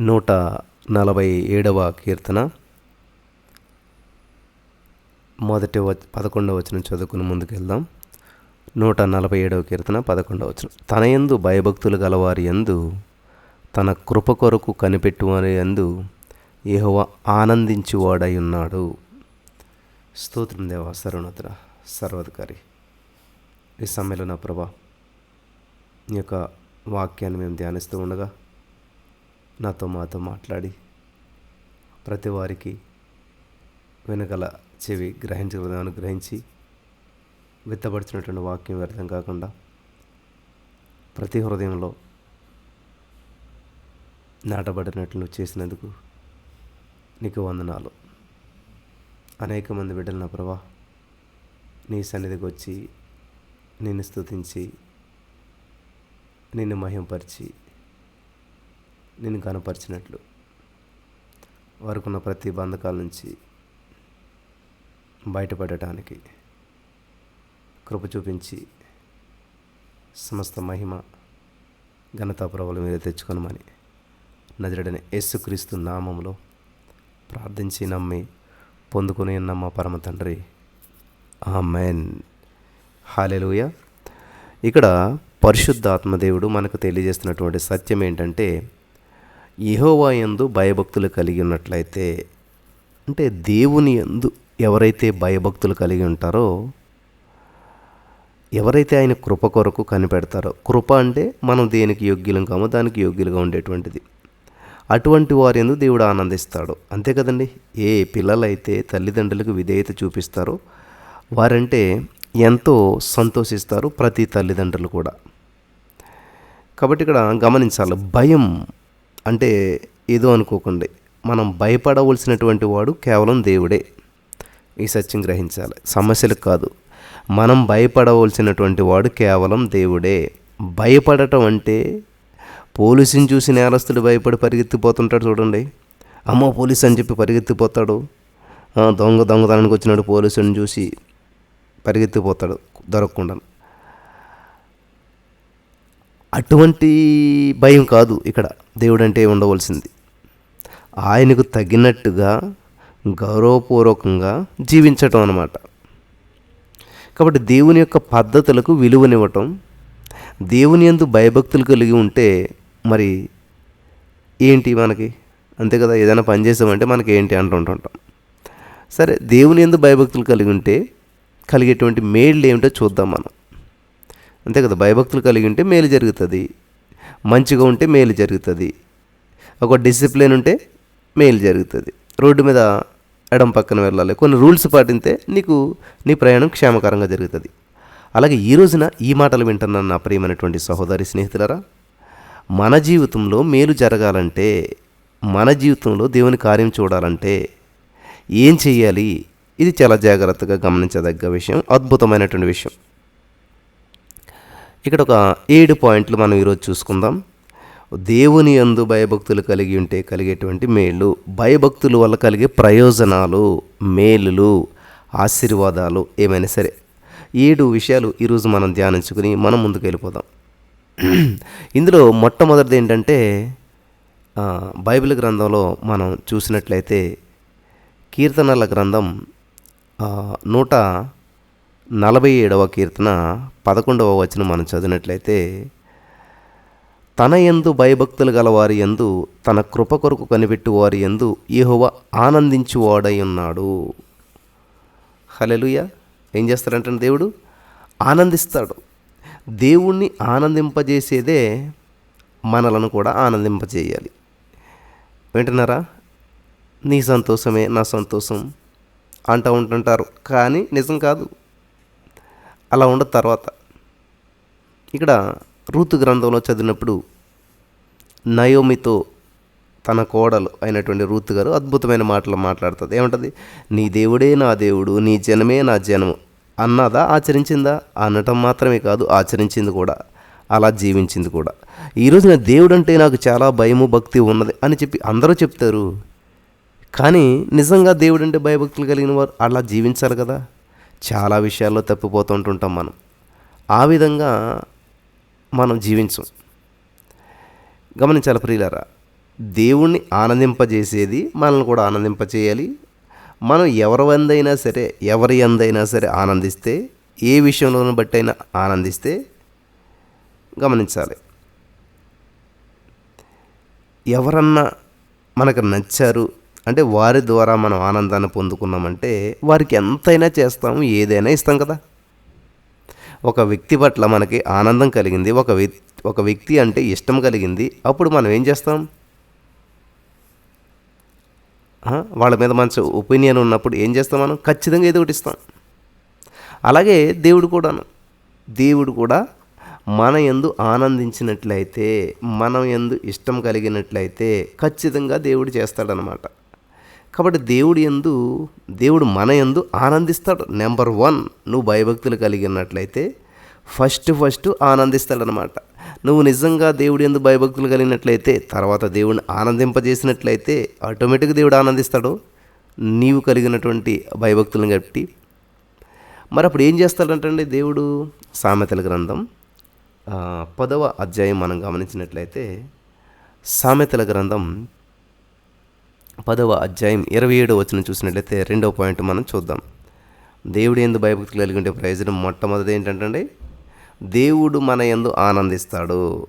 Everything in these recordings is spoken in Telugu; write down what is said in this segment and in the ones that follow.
నూట నలభై ఏడవ కీర్తన. మొదటి వ పదకొండవ వచనం చదువుకుని ముందుకెళ్దాం. నూట నలభై ఏడవ కీర్తన పదకొండవ వచనం. తన యందు భయభక్తులు గలవారి యందు తన కృప కొరకు కనిపెట్టువారి యందు యెహోవా ఆనందించువాడై ఉన్నాడు స్తోత్రం దేవ సర్వనతుర సర్వాధికారి. ఈ సమ్మెలో నా ప్రభా నీ యొక్క వాక్యాన్ని మేము ధ్యానిస్తూ ఉండగా నాతో మాతో మాట్లాడి ప్రతి వారికి వెనుకల చెవి గ్రహించగలదాన్ని గ్రహించి విత్తపడుతున్నటువంటి వాక్యం వ్యర్థం కాకుండా ప్రతి హృదయంలో నాటబడినట్లు చేసినందుకు నీకు వందనాలు. అనేక మంది బిడ్డలు నా ప్రభా నీ సన్నిధికి వచ్చి నిన్ను స్తుతించి నిన్ను మహింపరిచి నేను కనపరిచినట్లు. వారికున్న ప్రతి బంధకాల నుంచి బయటపడటానికి కృప చూపించి సమస్త మహిమ ఘనతా ప్రభలు మీద తెచ్చుకొనమని నజరడని యేసుక్రీస్తు నామంలో ప్రార్థించి నమ్మి పొందుకుని నమ్మ పరమ తండ్రి. ఆమెన్. హాలెలుయ. ఇక్కడ పరిశుద్ధాత్మదేవుడు మనకు తెలియజేస్తున్నటువంటి సత్యం ఏంటంటే యహోవా ఎందు భయభక్తులు కలిగి ఉన్నట్లయితే అంటే దేవుని ఎందు ఎవరైతే భయభక్తులు కలిగి ఉంటారో ఎవరైతే ఆయన కృప కొరకు కనిపెడతారో కృప అంటే మనం దేనికి యోగ్యులం కామో దానికి యోగ్యులుగా ఉండేటువంటిది. అటువంటి వారి ఎందు దేవుడు ఆనందిస్తాడు. అంతే కదండి? ఏ పిల్లలైతే తల్లిదండ్రులకు విధేయత చూపిస్తారో వారంటే ఎంతో సంతోషిస్తారు ప్రతి తల్లిదండ్రులు కూడా. కాబట్టి ఇక్కడ గమనించాలి భయం అంటే ఏదో అనుకోకండి. మనం భయపడవలసినటువంటి వాడు కేవలం దేవుడే. ఈ సత్యం గ్రహించాలి. సమస్యలు కాదు. మనం భయపడవలసినటువంటి వాడు కేవలం దేవుడే. భయపడటం అంటే పోలీసుని చూసి నేరస్తుడు భయపడి పరిగెత్తిపోతుంటాడు చూడండి. అమ్మో పోలీస్ అని చెప్పి పరిగెత్తిపోతాడు. దొంగ దొంగతనానికి వచ్చినాడు పోలీసుని చూసి పరిగెత్తిపోతాడు దొరకకుండా అటువంటి భయం కాదు ఇక్కడ. దేవుడంటే ఉండవలసింది. ఆయనకు తగినట్టుగా గౌరవపూర్వకంగా జీవించటం అన్నమాట. కాబట్టి దేవుని యొక్క పద్ధతులకు విలువనివ్వటం దేవుని యందు భయభక్తులు కలిగి ఉంటే మరి ఏంటి మనకి? అంతే కదా ఏదైనా పని చేసామంటే మనకి ఏంటి అంటుంటుంటాం సరే దేవుని యందు భయభక్తులు కలిగి ఉంటే కలిగేటువంటి మేళ్ళు ఏమిటో చూద్దాం మనం. అంతే కదా భయభక్తులు కలిగి ఉంటే మేలు జరుగుతుంది. మంచిగా ఉంటే మేలు జరుగుతుంది. ఒక డిసిప్లిన్ ఉంటే మేలు జరుగుతుంది. రోడ్డు మీద ఎడం పక్కన వెళ్ళాలి. కొన్ని రూల్స్ పాటిస్తే నీకు నీ ప్రయాణం క్షేమకరంగా జరుగుతుంది. అలాగే ఈ రోజున ఈ మాటలు వింటున్న నా ప్రియమైనటువంటి సహోదరి స్నేహితులరా మన జీవితంలో మేలు జరగాలంటే మన జీవితంలో దేవుని కార్యం చూడాలంటే ఏం చేయాలి ఇది చాలా జాగ్రత్తగా గమనించదగ్గ విషయం అద్భుతమైనటువంటి విషయం. ఇక్కడ ఒక ఏడు పాయింట్లు మనం ఈరోజు చూసుకుందాం. దేవుని యందు భయభక్తులు కలిగి ఉంటే కలిగేటువంటి మేలు భయభక్తుల వల్ల కలిగే ప్రయోజనాలు మేలులు ఆశీర్వాదాలు ఏమైనా సరే. ఏడు విషయాలు ఈరోజు మనం ధ్యానించుకుని మనం ముందుకు వెళ్ళిపోదాం. ఇందులో మొట్టమొదటిది ఏంటంటే బైబిల్ గ్రంథంలో మనం చూసినట్లయితే కీర్తనల గ్రంథం నూట నలభై ఏడవ కీర్తన పదకొండవ వచనం మనం చదివినట్లయితే తన యందు భయభక్తులు గలవారి యందు తన కృప కొరకు కనిపెట్టు వారి యందు ఆనందించువాడై ఉన్నాడు హలెలుయ ఏం చేస్తారంటే దేవుడు? ఆనందిస్తాడు. దేవుణ్ణి ఆనందింపజేసేదే మనలను కూడా ఆనందింపజేయాలి. వింటున్నారా? నీ సంతోషమే నా సంతోషం అంటూ ఉంటుంటారు. కానీ నిజం కాదు. అలా ఉండదు తర్వాత. ఇక్కడ రూతు గ్రంథంలో చదివినప్పుడు నయోమితో తన కోడలు అయినటువంటి రూత్ గారు అద్భుతమైన మాటలు మాట్లాడుతుంది. ఏమంటుంది? నీ దేవుడే నా దేవుడు నీ జనమే నా జనము. అన్నదా ఆచరించిందా? అనటం మాత్రమే కాదు ఆచరించింది కూడా. అలా జీవించింది కూడా. ఈరోజు నా దేవుడు అంటే నాకు చాలా భయము భక్తి ఉన్నది అని చెప్పి అందరూ చెప్తారు. కానీ నిజంగా దేవుడు అంటే భయభక్తులు కలిగిన వారు అలా జీవించాలి కదా? చాలా విషయాల్లో తప్పిపోతుంటుంటాం మనం. ఆ విధంగా మనం జీవించం. గమనించాలి ప్రియులరా? దేవుణ్ణి ఆనందింపజేసేది మనల్ని కూడా ఆనందింపచేయాలి. మనం ఎవరి వందైనా సరే ఎవరి అందైనా సరే ఆనందిస్తే ఏ విషయంలోనూ బట్టి అయినా ఆనందిస్తే గమనించాలి. ఎవరన్నా మనకు నచ్చారు అంటే వారి ద్వారా మనం ఆనందాన్ని పొందుకున్నామంటే వారికి ఎంతైనా చేస్తాము ఏదైనా ఇస్తాం కదా. ఒక వ్యక్తి పట్ల మనకి ఆనందం కలిగింది ఒక వ్యక్తి ఒక వ్యక్తి అంటే ఇష్టం కలిగింది అప్పుడు మనం ఏం చేస్తాం? వాళ్ళ మీద మంచి ఒపీనియన్ ఉన్నప్పుడు ఏం చేస్తాం మనం? ఖచ్చితంగా ఏదో ఒకటి ఇస్తాం. అలాగే దేవుడు కూడాను. దేవుడు కూడా మన ఎందు ఆనందించినట్లయితే మనం ఎందు ఇష్టం కలిగినట్లయితే ఖచ్చితంగా దేవుడు చేస్తాడనమాట. కాబట్టి దేవుడు ఎందు దేవుడు మన ఎందు ఆనందిస్తాడు. నెంబర్ వన్ నువ్వు భయభక్తులు కలిగినట్లయితే ఫస్ట్ ఫస్ట్ ఆనందిస్తాడనమాట నువ్వు నిజంగా దేవుడు ఎందు భయభక్తులు కలిగినట్లయితే తర్వాత దేవుడిని ఆనందింపజేసినట్లయితే ఆటోమేటిక్గా దేవుడు ఆనందిస్తాడు. నీవు కలిగినటువంటి భయభక్తులను బట్టి మరి అప్పుడు ఏం చేస్తాడంటండి దేవుడు? సామెతల గ్రంథం పదవ అధ్యాయం మనం గమనించినట్లయితే సామెతల గ్రంథం పదవ అధ్యాయం ఇరవై ఏడో వచ్చిన చూసినట్లయితే రెండవ పాయింట్ మనం చూద్దాం. దేవుడు ఎందు భయభక్తులు కలిగి ఉండే ప్రయోజనం మొట్టమొదటి ఏంటంటే దేవుడు మన ఎందు ఆనందిస్తాడు.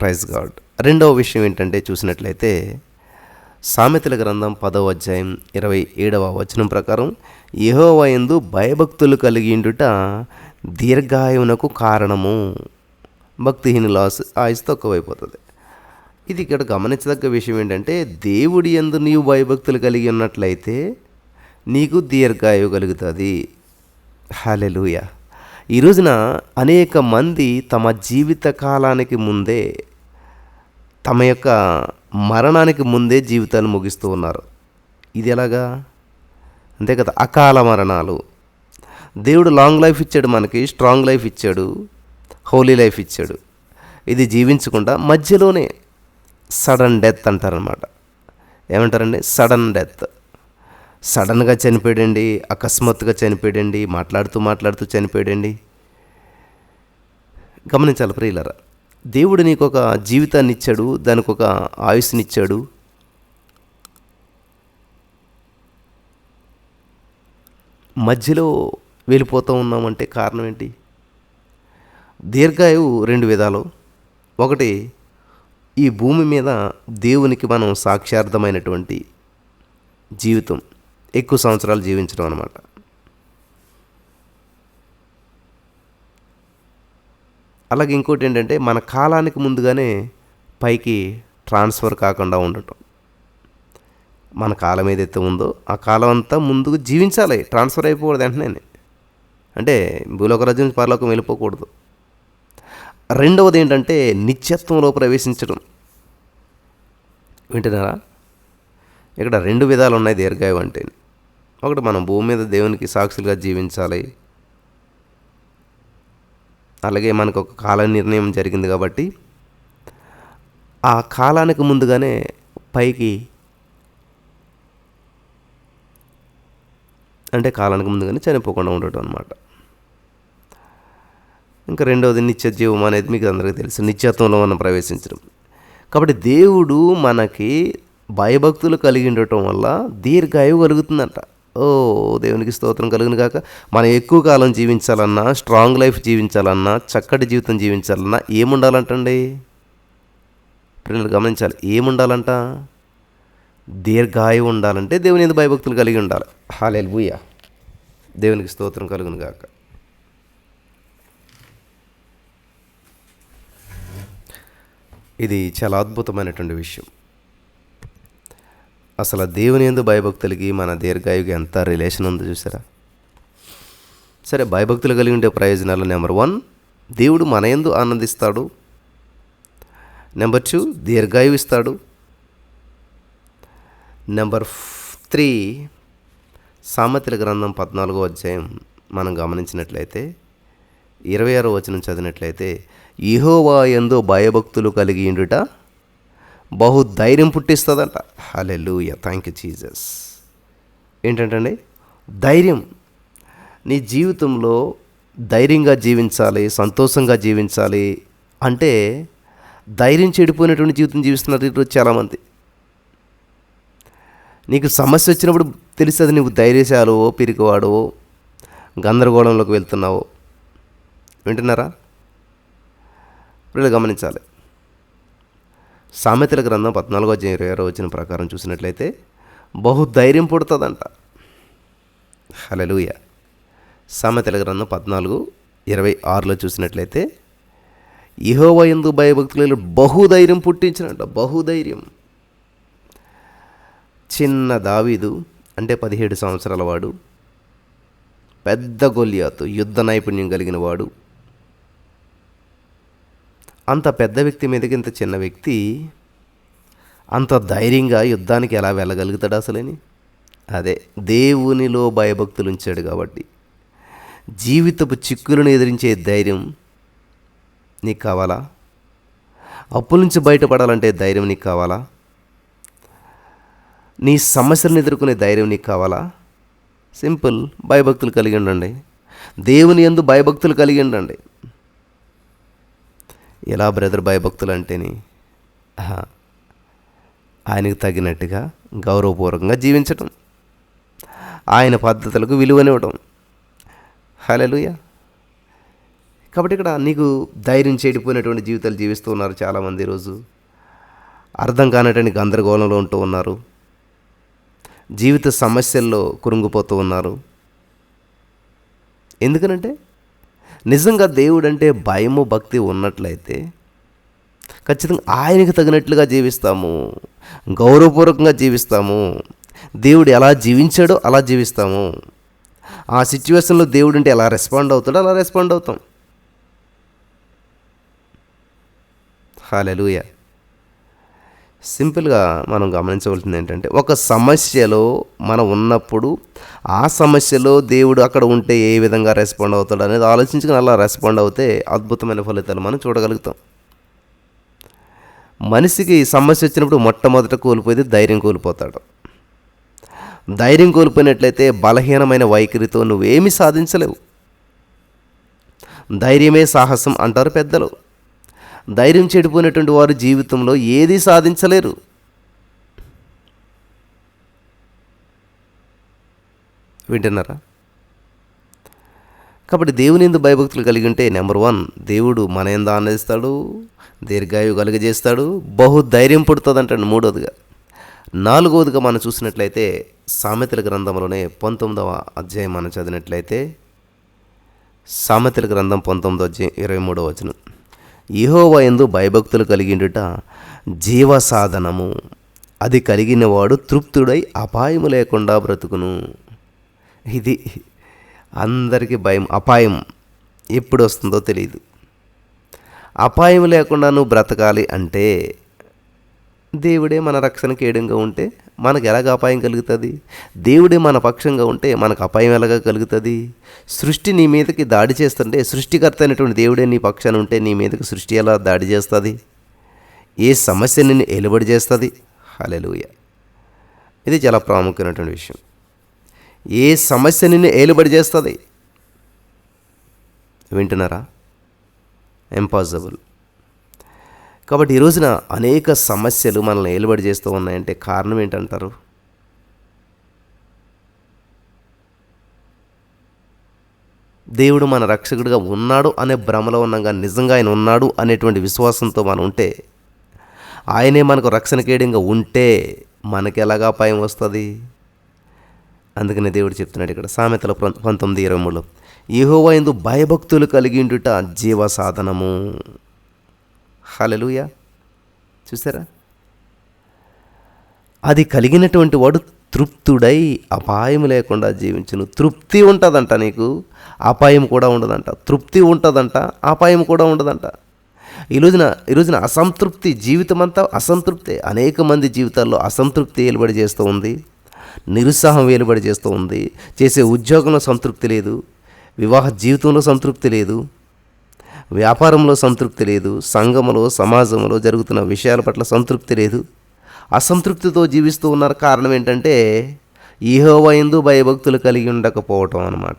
Praise God. రెండవ విషయం ఏంటంటే చూసినట్లయితే సామెతల గ్రంథం పదవ అధ్యాయం ఇరవై ఏడవ వచనం ప్రకారం యహోవ ఎందు భయభక్తులు కలిగిండుట దీర్ఘాయువునకు కారణము. భక్తిహీనుల ఆశ- ఆయుసు తక్కువైపోతుంది. ఇది ఇక్కడ గమనించదగ్గ విషయం ఏంటంటే దేవుడి ఎందు నీవు భయభక్తులు కలిగి ఉన్నట్లయితే నీకు దీర్ఘాయువు కలుగుతుంది. హాలెలూయ ఈ రోజున అనేక మంది తమ జీవిత కాలానికి ముందే తమ యొక్క మరణానికి ముందే జీవితాలు ముగిస్తూ ఉన్నారు. ఇది ఎలాగా? అంతే కదా అకాల మరణాలు. దేవుడు లాంగ్ లైఫ్ ఇచ్చాడు మనకి స్ట్రాంగ్ లైఫ్ ఇచ్చాడు హోలీ లైఫ్ ఇచ్చాడు. ఇది జీవించకుండా మధ్యలోనే సడన్ డెత్ అంటారనమాట ఏమంటారండి? Sudden death. సడన్గా చనిపోయాడండి అకస్మాత్తుగా చనిపోయాడండి మాట్లాడుతూ మాట్లాడుతూ చనిపోయాడండి. గమనించాలి ప్రియులరా దేవుడు నీకు ఒక జీవితాన్ని ఇచ్చాడు దానికి ఒక ఆయుష్నిచ్చాడు మధ్యలో వెళ్ళిపోతూ ఉన్నామంటే కారణం ఏంటి? దీర్ఘాయువు రెండు విధాలు. ఒకటి ఈ భూమి మీద దేవునికి మనం సాక్షార్థమైనటువంటి జీవితం ఎక్కువ సంవత్సరాలు జీవించడం అనమాట అలాగే ఇంకోటి ఏంటంటే మన కాలానికి ముందుగానే పైకి ట్రాన్స్ఫర్ కాకుండా ఉండటం. మన కాలం ఏదైతే ఉందో ఆ కాలం అంతా ముందుకు జీవించాలి. ట్రాన్స్ఫర్ అయిపోకూడదు వెంటనే. అంటే భూలోక రాజ్యం పరలోకం వెళ్ళిపోకూడదు. రెండవది ఏంటంటే నిత్యత్వంలో ప్రవేశించడం. వింటున్నారా? ఇక్కడ రెండు విధాలు ఉన్నాయి దీర్ఘాయువు అంటే. ఒకటి మనం భూమి మీద దేవునికి సాక్షులుగా జీవించాలి. అలాగే మనకు ఒక కాల నిర్ణయం జరిగింది కాబట్టి ఆ కాలానికి ముందుగానే పైకి అంటే కాలానికి ముందుగానే చనిపోకుండా ఉండటం అనమాట ఇంకా రెండవది నిత్య జీవం అనేది మీకు అందరికీ తెలుసు. నిత్యత్వంలో మనం ప్రవేశించడం. కాబట్టి దేవుడు మనకి భయభక్తులు కలిగి ఉండటం వల్ల దీర్ఘాయువు కలుగుతుందంట. ఓ దేవునికి స్తోత్రం కలుగును కాక మనం ఎక్కువ కాలం జీవించాలన్నా స్ట్రాంగ్ లైఫ్ జీవించాలన్నా చక్కటి జీవితం జీవించాలన్నా ఏముండాలంటండి? పిల్లలు గమనించాలి. ఏముండాలంట? దీర్ఘాయువు ఉండాలంటే దేవుని ఎందుకు భయభక్తులు కలిగి ఉండాలి. హాలేలు దేవునికి స్తోత్రం కలుగును కాక ఇది చాలా అద్భుతమైనటువంటి విషయం. అసలు దేవుని ఎందు భయభక్తులకి మన దీర్ఘాయుకి ఎంత రిలేషన్ ఉందో చూసారా? సరే భయభక్తులు కలిగి ఉండే ప్రయోజనాలు నెంబర్ వన్ దేవుడు మన ఎందు ఆనందిస్తాడు. నెంబర్ టూ దీర్ఘాయువు ఇస్తాడు. నెంబర్ త్రీ సామెతల గ్రంథం పద్నాలుగో అధ్యాయం మనం గమనించినట్లయితే ఇరవై ఆరో వచనం చదివినట్లయితే ఇహోవా భయభక్తులు కలిగి ఉండుట బహు ధైర్యం పుట్టిస్తుందంట. హలెలూయ థ్యాంక్ యూ చీజస్ ఏంటంటే ధైర్యం. నీ జీవితంలో ధైర్యంగా జీవించాలి సంతోషంగా జీవించాలి అంటే ధైర్యం చెడిపోయినటువంటి జీవితం జీవిస్తున్నారు ఈరోజు చాలామంది. నీకు సమస్య వచ్చినప్పుడు తెలుస్తుంది నువ్వు ధైర్యశాలువో పిరికివాడవో గందరగోళంలోకి వెళ్తున్నావో. వింటున్నారా? వీళ్ళు గమనించాలి. సామెతల గ్రంథం పద్నాలుగో అధ్యాయం ఇరవై ఆరో వచ్చిన ప్రకారం చూసినట్లయితే బహు ధైర్యం పుడుతుందంట. హలలుయ సామెతల గ్రంథం పద్నాలుగు ఇరవై ఆరులో చూసినట్లయితే ఇహోవ ఎందు భయభక్తులు బహుధైర్యం పుట్టించినట్ట బహుధైర్యం చిన్న దావీదు అంటే పదిహేడు సంవత్సరాల వాడు పెద్ద గొలియాతు యుద్ధ నైపుణ్యం కలిగిన వాడు అంత పెద్ద వ్యక్తి మీదకి ఇంత చిన్న వ్యక్తి అంత ధైర్యంగా యుద్ధానికి ఎలా వెళ్ళగలుగుతాడు అసలేని? అదే దేవునిలో భయభక్తులు ఉంచాడు కాబట్టి. జీవితపు చిక్కులను ఎదిరించే ధైర్యం నీకు కావాలా? అప్పుల నుంచి బయటపడాలంటే ధైర్యం నీకు కావాలా? నీ సమస్యలను ఎదుర్కొనే ధైర్యం నీకు కావాలా? సింపుల్ భయభక్తులు కలిగి ఉండండి. దేవుని ఎందు భయభక్తులు కలిగి ఉండండి. ఎలా బ్రదర్ భయభక్తులు అంటేని ఆయనకు తగినట్టుగా గౌరవపూర్వకంగా జీవించటం ఆయన పద్ధతులకు విలువనివ్వటం. హలలుయ కాబట్టి ఇక్కడ నీకు ధైర్యం చెడిపోయినటువంటి జీవితాలు జీవిస్తూ ఉన్నారు చాలామంది ఈరోజు. అర్థం కానటువంటి గందరగోళంలో ఉంటూ ఉన్నారు. జీవిత సమస్యల్లో కురుంగిపోతూ ఉన్నారు. ఎందుకనంటే నిజంగా దేవుడు అంటే భయము భక్తి ఉన్నట్లయితే ఖచ్చితంగా ఆయనకు తగినట్లుగా జీవిస్తాము. గౌరవపూర్వకంగా జీవిస్తాము. దేవుడు ఎలా జీవించాడో అలా జీవిస్తాము. ఆ సిచ్యువేషన్లో దేవుడు అంటే ఎలా రెస్పాండ్ అవుతాడో అలా రెస్పాండ్ అవుతాం. హాలెలూయ. సింపుల్గా మనం గమనించవలసింది ఏంటంటే ఒక సమస్యలో మనం ఉన్నప్పుడు ఆ సమస్యలో దేవుడు అక్కడ ఉంటే ఏ విధంగా రెస్పాండ్ అవుతాడు అనేది ఆలోచించుకుని అలా రెస్పాండ్ అవుతే అద్భుతమైన ఫలితాలు మనం చూడగలుగుతాం. మనిషికి సమస్య వచ్చినప్పుడు మొట్టమొదట కోల్పోయేది ధైర్యం కోల్పోతాడు. ధైర్యం కోల్పోయినట్లయితే బలహీనమైన వైఖరితో నువ్వేమీ సాధించలేవు. ధైర్యమే సాహసం అంటారు పెద్దలు. ధైర్యం చెడిపోయినటువంటి వారు జీవితంలో ఏది సాధించలేరు. వింటున్నారా? కాబట్టి దేవుని ఎందు భయభక్తులు కలిగి ఉంటే నెంబర్ వన్ దేవుడు మన ఎందు ఆనందిస్తాడు దీర్ఘాయు కలుగజేస్తాడు బహు ధైర్యం పుడుతుంది అంటాడు మూడోదిగా. నాలుగవదిగా మనం చూసినట్లయితే సామెతల గ్రంథంలోనే పంతొమ్మిదవ అధ్యాయం మనం చదివినట్లయితే సామెతల గ్రంథం పంతొమ్మిదో అధ్యాయం ఇరవై మూడవ వచనం. యెహోవా ఎందు భయభక్తులు కలిగిండుట జీవ సాధనము అది కలిగిన వాడు తృప్తుడై అపాయము లేకుండా బ్రతుకును. ఇది అందరికీ భయం అపాయం ఎప్పుడు వస్తుందో తెలియదు అపాయం లేకుండా నువ్వు బ్రతకాలి అంటే దేవుడే మన రక్షణకి ఏడంగా ఉంటే మనకు ఎలాగ అపాయం కలుగుతుంది? దేవుడే మన పక్షంగా ఉంటే మనకు అపాయం ఎలాగా కలుగుతుంది? సృష్టి నీ మీదకి దాడి చేస్తుంటే సృష్టికర్త అయినటువంటి దేవుడే నీ పక్షాన ఉంటే నీ మీదకి సృష్టి ఎలా దాడి చేస్తుంది? ఏ సమస్య నిన్ను ఎలుబడి చేస్తుంది? హలెలుయ ఇది చాలా ప్రాముఖ్యమైనటువంటి విషయం. ఏ సమస్య నిన్ను ఏలుబడి చేస్తుంది? వింటున్నారా? ఇంపాసిబుల్ కాబట్టి ఈ రోజున అనేక సమస్యలు మనల్ని ఏలుబడి చేస్తూ ఉన్నాయంటే కారణం ఏంటంటారు? దేవుడు మన రక్షకుడిగా ఉన్నాడు అనే భ్రమలో ఉన్నాగా నిజంగా ఆయన ఉన్నాడు అనేటువంటి విశ్వాసంతో మనం ఉంటే ఆయనే మనకు రక్షణ కేడంగా ఉంటే మనకి ఎలాగా అపాయం వస్తుంది? అందుకనే దేవుడు చెప్తున్నాడు ఇక్కడ సామెతల పంతొమ్మిది ఇరవై మూడు ఏహోవా ఎందు భయభక్తులు కలిగిండుట జీవ సాధనము. హలలుయ చూసారా? అది కలిగినటువంటి వాడు తృప్తుడై అపాయం లేకుండా జీవించును. తృప్తి ఉంటుందంట నీకు అపాయం కూడా ఉండదంట. తృప్తి ఉంటుందంట అపాయం కూడా ఉండదంట. ఈ రోజున ఈ రోజున అసంతృప్తి జీవితం అంతా అసంతృప్తి. అనేక మంది జీవితాల్లో అసంతృప్తి వెలుబడి చేస్తూ ఉంది నిరుత్సాహం వెలుబడి చేస్తూ ఉంది. చేసే ఉద్యోగంలో సంతృప్తి లేదు వివాహ జీవితంలో సంతృప్తి లేదు వ్యాపారంలో సంతృప్తి లేదు సంఘములో సమాజంలో జరుగుతున్న విషయాల పట్ల సంతృప్తి లేదు. అసంతృప్తితో జీవిస్తూ ఉన్నారు కారణం ఏంటంటే ఈహోవయందు భయభక్తులు కలిగి ఉండకపోవటం అనమాట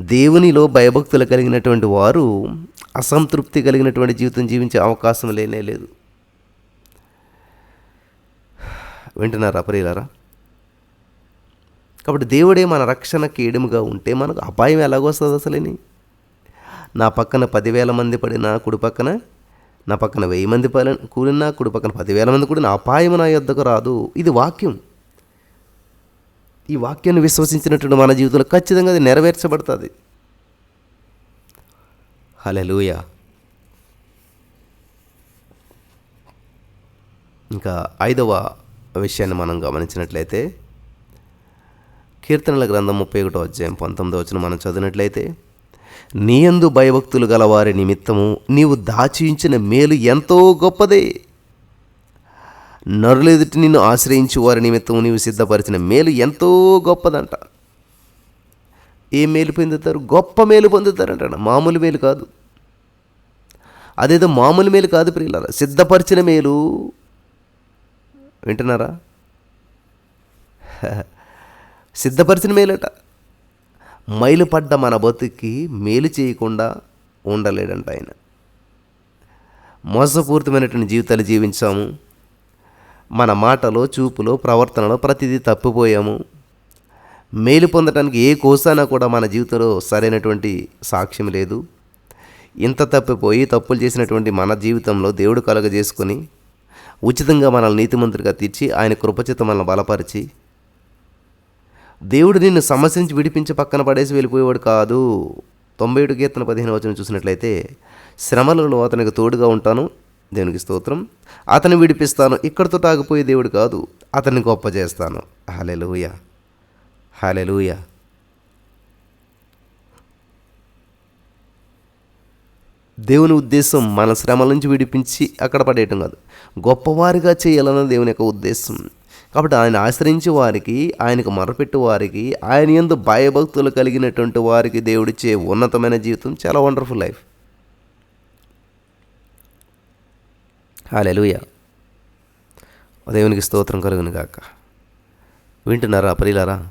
దేవునిలో భయభక్తులు కలిగినటువంటి వారు అసంతృప్తి కలిగినటువంటి జీవితం జీవించే అవకాశం లేనే లేదు. వింటున్నారా ప్రియులారా? కాబట్టి దేవుడే మన రక్షణకి ఎడుముగా ఉంటే మనకు అపాయం ఎలాగొస్తుంది అసలేని? నా పక్కన పదివేల మంది పడిన కుడి పక్కన నా పక్కన వెయ్యి మంది పడి కూడిన కుడి పక్కన పదివేల మంది కూడిన అపాయం నా యొద్దకు రాదు. ఇది వాక్యం. ఈ వాక్యాన్ని విశ్వసించినటువంటి మన జీవితంలో ఖచ్చితంగా అది నెరవేర్చబడుతుంది. హలెలూయ ఇంకా ఐదవ విషయాన్ని మనం గమనించినట్లయితే కీర్తనల గ్రంథం ముప్పై ఒకటో అధ్యాయం పంతొమ్మిదో వచ్చిన మనం చదివినట్లయితే నీయందు భయభక్తులు గలవారి నిమిత్తము నీవు దాచించిన మేలు ఎంతో గొప్పదే. నరులెదుటి నిన్ను ఆశ్రయించు వారి నిమిత్తము నీవు సిద్ధపరిచిన మేలు ఎంతో గొప్పదంట. ఏ మేలు పొందుతారు? గొప్ప మేలు పొందుతారంట మామూలు మేలు కాదు. అదేదో మామూలు మేలు కాదు ప్రియులారా. సిద్ధపరిచిన మేలు. వింటున్నారా? సిద్ధపరిచిన మేలట. మైలు పడ్డ మన బతుక్కి మేలు చేయకుండా ఉండలేడంట ఆయన. మోసపూరితమైనటువంటి జీవితాలు జీవించాము. మన మాటలో చూపులో ప్రవర్తనలో ప్రతిదీ తప్పిపోయాము. మేలు పొందడానికి ఏ కోసానా కూడా మన జీవితంలో సరైనటువంటి సాక్ష్యం లేదు. ఇంత తప్పిపోయి తప్పులు చేసినటువంటి మన జీవితంలో దేవుడు కలుగజేసుకొని ఉచితంగా మనల్ని నీతిమంతుడిగా తీర్చి ఆయన కృపచిత మనల్ని బలపరిచి దేవుడు నిన్ను సమస్య నుంచి విడిపించి పక్కన పడేసి వెళ్ళిపోయేవాడు కాదు. తొంభై ఏడు కీర్తన పదిహేను వచనం చూసినట్లయితే శ్రమలలో అతనికి తోడుగా ఉంటాను. దేవునికి స్తోత్రం. అతన్ని విడిపిస్తాను. ఇక్కడితో తాగిపోయే దేవుడు కాదు. అతన్ని గొప్ప చేస్తాను హాలెలూయ హాలెలూయ దేవుని ఉద్దేశం మన శ్రమల నుంచి విడిపించి అక్కడ పడేయటం కాదు. గొప్పవారిగా చేయాలన్న దేవుని యొక్క ఉద్దేశం. కాబట్టి ఆయన ఆశ్రయించే వారికి ఆయనకు మొరపెట్టు వారికి ఆయన ఎందు భయభక్తులు కలిగినటువంటి వారికి దేవుడిచ్చే ఉన్నతమైన జీవితం చాలా వండర్ఫుల్ లైఫ్ హాలెలుయ దేవునికి స్తోత్రం కలుగును గాక. వింటున్నారా ప్రియులారా?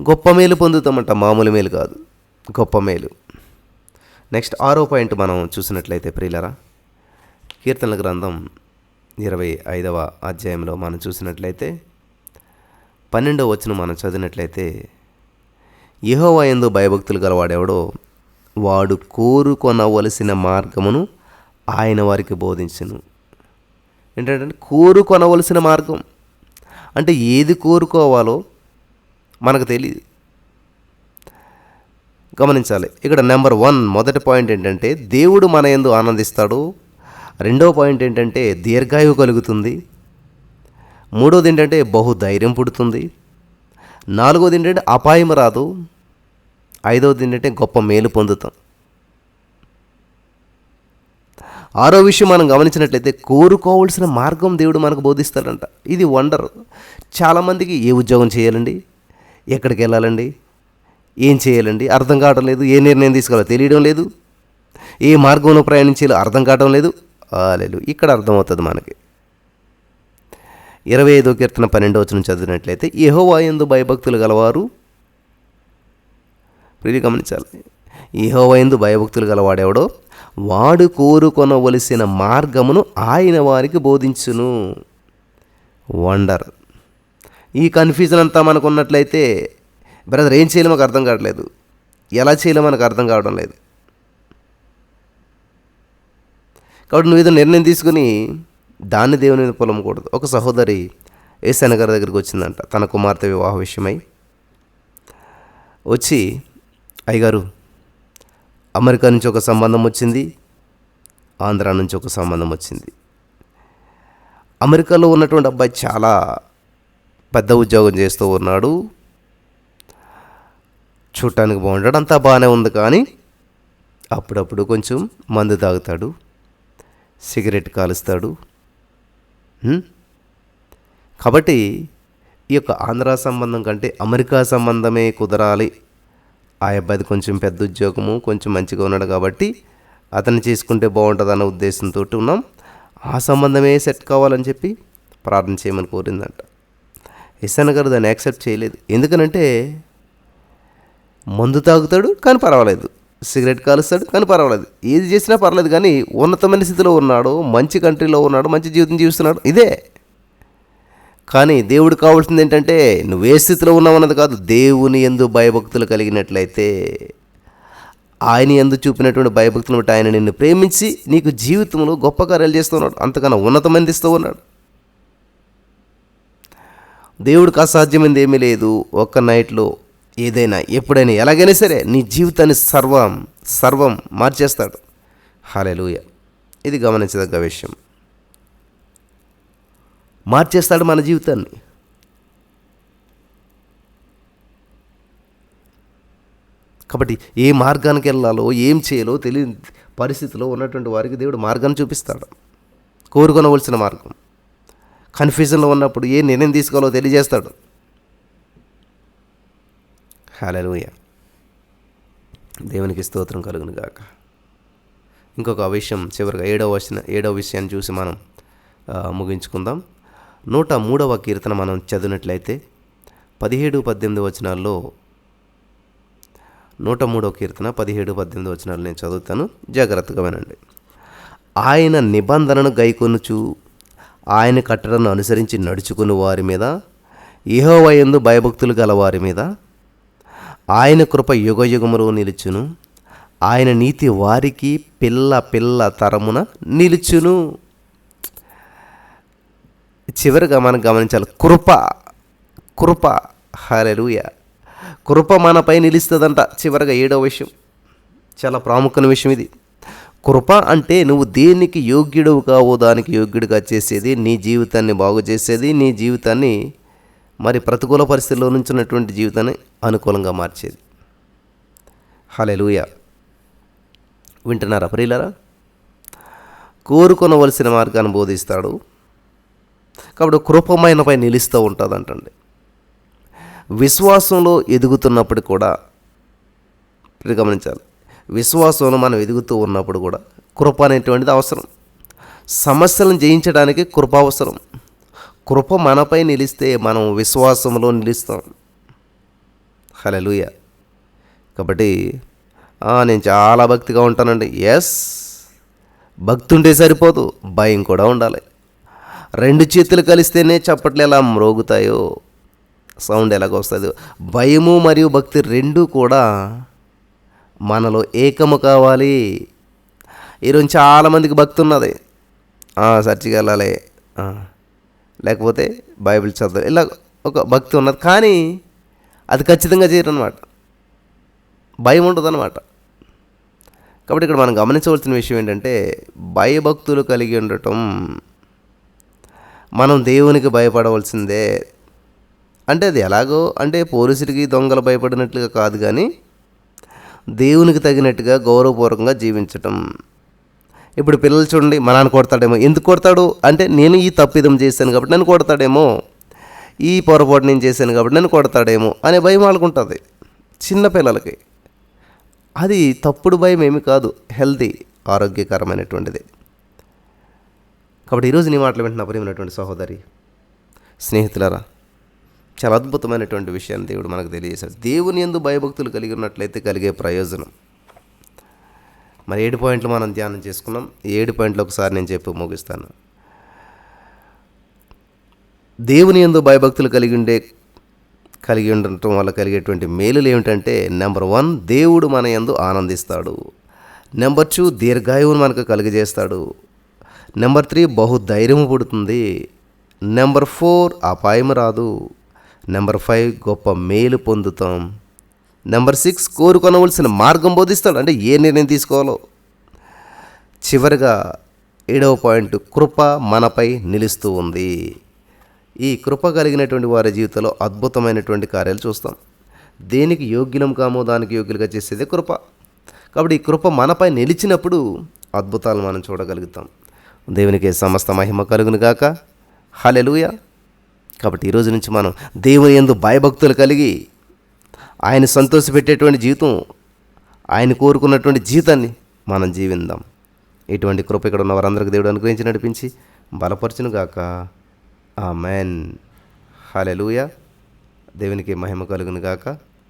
గొప్ప మేలు పొందుతామంట మామూలు మేలు కాదు. గొప్ప మేలు. నెక్స్ట్ ఆరో పాయింట్ మనం చూసినట్లయితే ప్రియులరా కీర్తనల గ్రంథం ఇరవై ఐదవ అధ్యాయంలో మనం చూసినట్లయితే పన్నెండవ వచ్చిన మనం చదివినట్లయితే యహోవా ఎందు భయభక్తులు గలవాడెవడో వాడు కోరుకొనవలసిన మార్గమును ఆయన వారికి బోధించను. ఏంటంటే కోరుకొనవలసిన మార్గం. అంటే ఏది కోరుకోవాలో మనకు తెలియదు గమనించాలి. ఇక్కడ నెంబర్ వన్ మొదటి పాయింట్ ఏంటంటే దేవుడు మన ఎందు ఆనందిస్తాడు రెండో పాయింట్ ఏంటంటే దీర్ఘాయువు కలుగుతుంది. మూడోది ఏంటంటే బహు ధైర్యం పుడుతుంది. నాలుగోది ఏంటంటే అపాయం రాదు. ఐదవది ఏంటంటే గొప్ప మేలు పొందుతాం. ఆరో విషయం మనం గమనించినట్లయితే కోరుకోవాల్సిన మార్గం దేవుడు మనకు బోధిస్తాడంట. ఇది వండర్. చాలామందికి ఏ ఉద్యోగం చేయాలండి? ఎక్కడికి వెళ్ళాలండి? ఏం చేయాలండి? అర్థం కావడం లేదు. ఏ నిర్ణయం తీసుకోవాలో తెలియడం లేదు. ఏ మార్గంలో ప్రయాణించాలో అర్థం కావడం లేదు. లేదు ఇక్కడ అర్థమవుతుంది మనకి. ఇరవై ఐదో కీర్తన పన్నెండో వచ్చిన చదివినట్లయితే యహోవా ఎందు భయభక్తులు గలవారు ప్రియ గమనించాలి. యహోవా ఎందు భయభక్తులు గలవాడెవడో వాడు కోరుకొనవలసిన మార్గమును ఆయన వారికి బోధించును. వండర్. ఈ కన్ఫ్యూజన్ అంతా మనకు ఉన్నట్లయితే బ్రదర్ ఏం చేయాలో మాకు అర్థం కావట్లేదు. ఎలా చేయాలో మనకు అర్థం కావడం లేదు. కాబట్టి నువ్వు ఏదో నిర్ణయం తీసుకుని దాన్ని దేవుని మీద పొలమకూడదు. ఒక సహోదరి ఏసన్న గారి దగ్గరికి వచ్చిందంట. తన కుమార్తె వివాహ విషయమై వచ్చి అయ్యగారు అమెరికా నుంచి ఒక సంబంధం వచ్చింది ఆంధ్ర నుంచి ఒక సంబంధం వచ్చింది. అమెరికాలో ఉన్నటువంటి అబ్బాయి చాలా పెద్ద ఉద్యోగం చేస్తూ ఉన్నాడు. చూడటానికి బాగుంటాడు. అంతా బాగానే ఉంది కానీ అప్పుడప్పుడు కొంచెం మందు తాగుతాడు. సిగరెట్ కాలుస్తాడు. కాబట్టి ఈ యొక్క ఆంధ్ర సంబంధం కంటే అమెరికా సంబంధమే కుదరాలి. ఆ అబ్బాయిది కొంచెం పెద్ద ఉద్యోగము కొంచెం మంచిగా ఉన్నాడు కాబట్టి అతను చేసుకుంటే బాగుంటుంది అన్న ఉద్దేశంతో ఉన్నాం. ఆ సంబంధమే సెట్ కావాలని చెప్పి ప్రార్థన చేయమని కోరిందంట. ఇస్సాన్ గారు దాన్ని యాక్సెప్ట్ చేయలేదు. ఎందుకనంటే మందు తాగుతాడు కానీ పర్వాలేదు. సిగరెట్ కాలుస్తాడు కానీ పర్వాలేదు. ఏది చేసినా పర్లేదు కానీ ఉన్నతమైన స్థితిలో ఉన్నాడు మంచి కంట్రీలో ఉన్నాడు మంచి జీవితం జీవిస్తున్నాడు ఇదే. కానీ దేవుడు కావాల్సింది ఏంటంటే నువ్వు ఏ స్థితిలో ఉన్నావన్నది కాదు దేవుని ఎందు భయభక్తులు కలిగినట్లయితే ఆయన ఎందు చూపినటువంటి భయభక్తులు బట్టి ఆయన నిన్ను ప్రేమించి నీకు జీవితంలో గొప్ప కార్యాలు చేస్తూ ఉన్నాడు అంతకన్నా ఉన్నతమైనది ఇస్తూ ఉన్నాడు. దేవుడికి అసాధ్యమైనది ఏమీ లేదు. ఒక్క నైట్లో ఏదైనా ఎప్పుడైనా ఎలాగైనా సరే నీ జీవితాన్ని సర్వం సర్వం మార్చేస్తాడు. హాలెలూయ. ఇది గమనించదగ్గ విషయం. మార్చేస్తాడు మన జీవితాన్ని. కాబట్టి ఏ మార్గానికి వెళ్ళాలో ఏం చేయాలో తెలియని పరిస్థితిలో ఉన్నటువంటి వారికి దేవుడు మార్గాన్ని చూపిస్తాడు. కోరుకొనవలసిన మార్గం. కన్ఫ్యూజన్లో ఉన్నప్పుడు ఏ నిర్ణయం తీసుకోవాలో తెలియజేస్తాడు. హల్లెలూయా. దేవునికి స్తోత్రం కలుగును గాక. ఇంకొక విషయం చివరిగా ఏడవ వచ్చిన ఏడవ విషయాన్ని చూసి మనం ముగించుకుందాం. నూట మూడవ కీర్తన మనం చదివినట్లయితే పదిహేడు పద్దెనిమిది వచనాల్లో నూట మూడవ కీర్తన పదిహేడు పద్దెనిమిది వచనాలు నేను చదువుతాను. జాగ్రత్తగా వినండి. ఆయన నిబంధనను గైకొనుచు ఆయన కట్టడను అనుసరించి నడుచుకుని వారి మీద ఇహోవయందు భయభక్తులు గల వారి మీద ఆయన కృప యుగయుగములో నిలుచును. ఆయన నీతి వారికి పిల్ల పిల్ల తరమున నిలుచును. చివరిగా మనం గమనించాలి కృప కృప హరెలుయ కృప మనపై నిలుస్తుందంట చివరిగా ఏడవ విషయం. చాలా ప్రాముఖ్యమైన విషయం ఇది. కృప అంటే నువ్వు దేనికి యోగ్యుడు కావో దానికి యోగ్యుడిగా చేసేది నీ జీవితాన్ని బాగు చేసేది నీ జీవితాన్ని మరి ప్రతికూల పరిస్థితుల్లో నుంచి ఉన్నటువంటి జీవితాన్ని అనుకూలంగా మార్చేది. హలెలుయ వింటున్నారా ప్రియులరా? కోరుకొనవలసిన మార్గాన్ని బోధిస్తాడు. కాబట్టి కృపమైనపై నిలుస్తూ ఉంటుందంటండి. విశ్వాసంలో ఎదుగుతున్నప్పుడు కూడా గమనించాలి. విశ్వాసంలో మనం ఎదుగుతూ ఉన్నప్పుడు కూడా కృప అనేటువంటిది అవసరం. సమస్యలను జయించడానికి కృప అవసరం. కృప మనపై నిలిస్తే మనం విశ్వాసంలో నిలుస్తాం. హలలుయ కాబట్టి నేను చాలా భక్తిగా ఉంటానండి. ఎస్ భక్తి ఉంటే సరిపోదు భయం కూడా ఉండాలి. రెండు చేతులు కలిస్తేనే చప్పట్లు ఎలా మ్రోగుతాయో సౌండ్ ఎలాగొస్తుంది భయము మరియు భక్తి రెండు కూడా మనలో ఏకము కావాలి. ఈరోజు చాలామందికి భక్తి ఉన్నది "ఆ, చర్చికి వెళ్ళాలి. లేకపోతే బైబిల్ చదవడం ఇలా ఒక భక్తి ఉన్నది. కానీ అది ఖచ్చితంగా చేయరు అనమాట భయం ఉండదు అనమాట కాబట్టి ఇక్కడ మనం గమనించవలసిన విషయం ఏంటంటే భయభక్తులు కలిగి ఉండటం మనం దేవునికి భయపడవలసిందే. అంటే అది ఎలాగో అంటే పోలీసులకి దొంగలు భయపడినట్లుగా కాదు కానీ దేవునికి తగినట్టుగా గౌరవపూర్వకంగా జీవించటం. ఇప్పుడు పిల్లలు చూడండి మా నాన్న కొడతాడేమో. ఎందుకు కొడతాడు? అంటే నేను ఈ తప్పిదం చేశాను కాబట్టి నన్ను కొడతాడేమో. ఈ పొరపాటు నేను చేశాను కాబట్టి నన్ను కొడతాడేమో. అనే భయం వాళ్ళకు ఉంటుంది అది తప్పుడు భయం ఏమి కాదు హెల్తీ ఆరోగ్యకరమైనటువంటిది. కాబట్టి ఈరోజు నీ మాటలు వింటున్న ప్రియమైనటువంటి సహోదరి స్నేహితులరా చాలా అద్భుతమైనటువంటి విషయాన్ని దేవుడు మనకు తెలియజేశాడు. దేవుని ఎందు భయభక్తులు కలిగి ఉన్నట్లయితే కలిగే ప్రయోజనం. మరి ఏడు పాయింట్లు మనం ధ్యానం చేసుకున్నాం. ఏడు పాయింట్లు ఒకసారి నేను చెప్పి ముగిస్తాను. దేవుని ఎందు భయభక్తులు కలిగి ఉండే కలిగి ఉండటం వల్ల కలిగేటువంటి మేలులు ఏమిటంటే నెంబర్ వన్ దేవుడు మన యందు ఆనందిస్తాడు. నెంబర్ టూ దీర్ఘాయువును మనకు కలిగజేస్తాడు. నెంబర్ త్రీ బహు ధైర్యం పుడుతుంది. నెంబర్ ఫోర్ అపాయం రాదు. నెంబర్ ఫైవ్ గొప్ప మేలు పొందుతాం. నెంబర్ సిక్స్ కోరుకొనవలసిన మార్గం బోధిస్తాడు. అంటే ఏ నిర్ణయం తీసుకోవాలో. చివరిగా ఏడవ పాయింట్ కృప మనపై నిలుస్తూ ఉంది. ఈ కృప కలిగినటువంటి వారి జీవితంలో అద్భుతమైనటువంటి కార్యాలు చూస్తాం. దేనికి యోగ్యులం కామో దానికి యోగ్యులుగా చేసేదే కృప. కాబట్టి ఈ కృప మనపై నిలిచినప్పుడు అద్భుతాలు మనం చూడగలుగుతాం. దేవునికి సమస్త మహిమ కలుగును గాక. హలెలుయ కాబట్టి ఈరోజు నుంచి మనం దేవుని ఎందు భయభక్తులు కలిగి ఆయన సంతోషపెట్టేటువంటి జీవితం ఆయన కోరుకున్నటువంటి జీవితాన్ని మనం జీవిందాం. ఇటువంటి కృప ఇక్కడ ఉన్న వారందరికీ దేవుడు అనుగ్రహించి నడిపించి బలపరచును గాక ఆ మ్యాన్ హాలెలూయ దేవునికి మహిమ కలుగును గాక